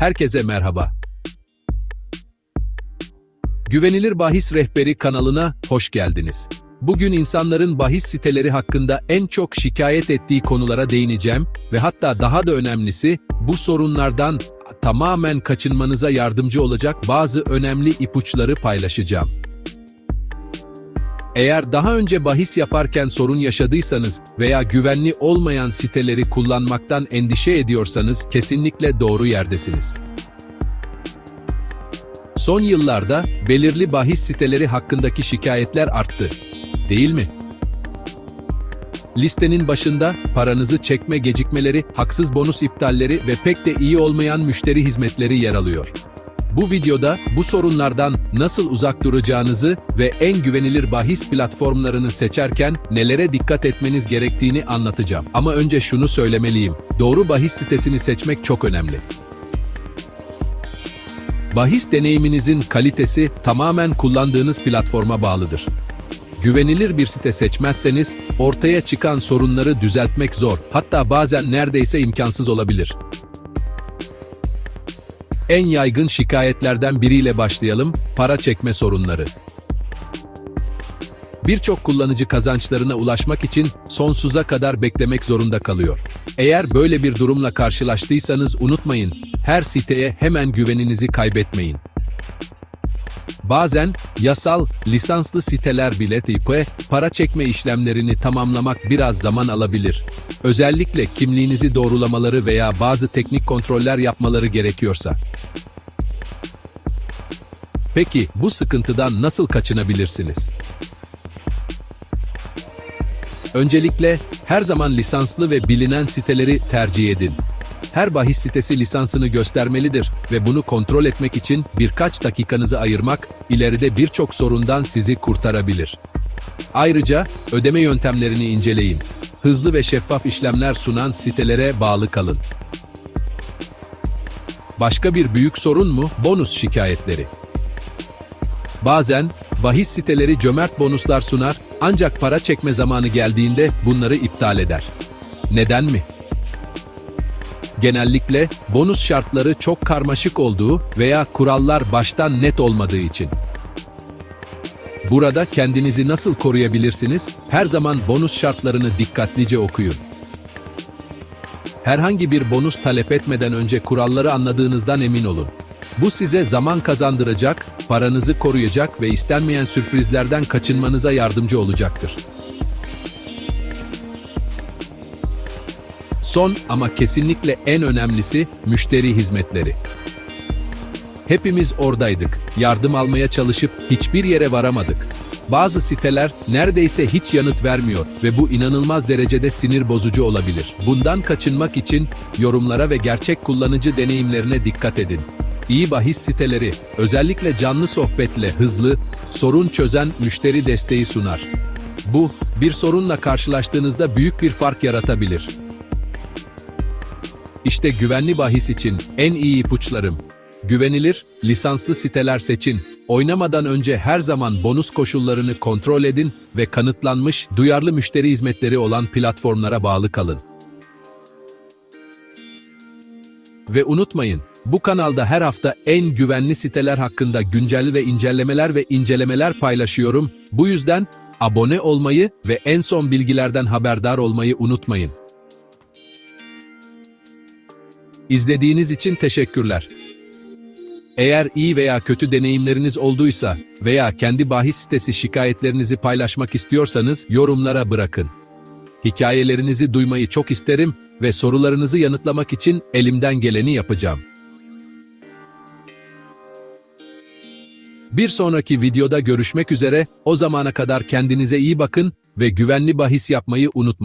Herkese merhaba. Güvenilir Bahis Rehberi kanalına hoş geldiniz. Bugün insanların bahis siteleri hakkında en çok şikayet ettiği konulara değineceğim ve hatta daha da önemlisi bu sorunlardan tamamen kaçınmanıza yardımcı olacak bazı önemli ipuçları paylaşacağım. Eğer daha önce bahis yaparken sorun yaşadıysanız veya güvenli olmayan siteleri kullanmaktan endişe ediyorsanız kesinlikle doğru yerdesiniz. Son yıllarda belirli bahis siteleri hakkındaki şikayetler arttı. Değil mi? Listenin başında paranızı çekme gecikmeleri, haksız bonus iptalleri ve pek de iyi olmayan müşteri hizmetleri yer alıyor. Bu videoda bu sorunlardan nasıl uzak duracağınızı ve en güvenilir bahis platformlarını seçerken nelere dikkat etmeniz gerektiğini anlatacağım. Ama önce şunu söylemeliyim. Doğru bahis sitesini seçmek çok önemli. Bahis deneyiminizin kalitesi tamamen kullandığınız platforma bağlıdır. Güvenilir bir site seçmezseniz ortaya çıkan sorunları düzeltmek zor, hatta bazen neredeyse imkansız olabilir. En yaygın şikayetlerden biriyle başlayalım, para çekme sorunları. Birçok kullanıcı kazançlarına ulaşmak için sonsuza kadar beklemek zorunda kalıyor. Eğer böyle bir durumla karşılaştıysanız unutmayın, her siteye hemen güveninizi kaybetmeyin. Bazen yasal, lisanslı siteler bile tipe para çekme işlemlerini tamamlamak biraz zaman alabilir. Özellikle kimliğinizi doğrulamaları veya bazı teknik kontroller yapmaları gerekiyorsa. Peki bu sıkıntıdan nasıl kaçınabilirsiniz? Öncelikle her zaman lisanslı ve bilinen siteleri tercih edin. Her bahis sitesi lisansını göstermelidir ve bunu kontrol etmek için birkaç dakikanızı ayırmak ileride birçok sorundan sizi kurtarabilir. Ayrıca ödeme yöntemlerini inceleyin. Hızlı ve şeffaf işlemler sunan sitelere bağlı kalın. Başka bir büyük sorun mu? Bonus şikayetleri. Bazen bahis siteleri cömert bonuslar sunar ancak para çekme zamanı geldiğinde bunları iptal eder. Neden mi? Genellikle bonus şartları çok karmaşık olduğu veya kurallar baştan net olmadığı için. Burada kendinizi nasıl koruyabilirsiniz? Her zaman bonus şartlarını dikkatlice okuyun. Herhangi bir bonus talep etmeden önce kuralları anladığınızdan emin olun. Bu size zaman kazandıracak, paranızı koruyacak ve istenmeyen sürprizlerden kaçınmanıza yardımcı olacaktır. Son ama kesinlikle en önemlisi müşteri hizmetleri. Hepimiz oradaydık. Yardım almaya çalışıp hiçbir yere varamadık. Bazı siteler neredeyse hiç yanıt vermiyor ve bu inanılmaz derecede sinir bozucu olabilir. Bundan kaçınmak için yorumlara ve gerçek kullanıcı deneyimlerine dikkat edin. İyi bahis siteleri özellikle canlı sohbetle hızlı, sorun çözen müşteri desteği sunar. Bu, bir sorunla karşılaştığınızda büyük bir fark yaratabilir. İşte güvenli bahis için en iyi ipuçlarım. Güvenilir, lisanslı siteler seçin. Oynamadan önce her zaman bonus koşullarını kontrol edin ve kanıtlanmış, duyarlı müşteri hizmetleri olan platformlara bağlı kalın. Ve unutmayın, bu kanalda her hafta en güvenli siteler hakkında güncel ve incellemeler ve incelemeler paylaşıyorum. Bu yüzden abone olmayı ve en son bilgilerden haberdar olmayı unutmayın. İzlediğiniz için teşekkürler. Eğer iyi veya kötü deneyimleriniz olduysa veya kendi bahis sitesi şikayetlerinizi paylaşmak istiyorsanız yorumlara bırakın. Hikayelerinizi duymayı çok isterim ve sorularınızı yanıtlamak için elimden geleni yapacağım. Bir sonraki videoda görüşmek üzere, o zamana kadar kendinize iyi bakın ve güvenli bahis yapmayı unutmayın.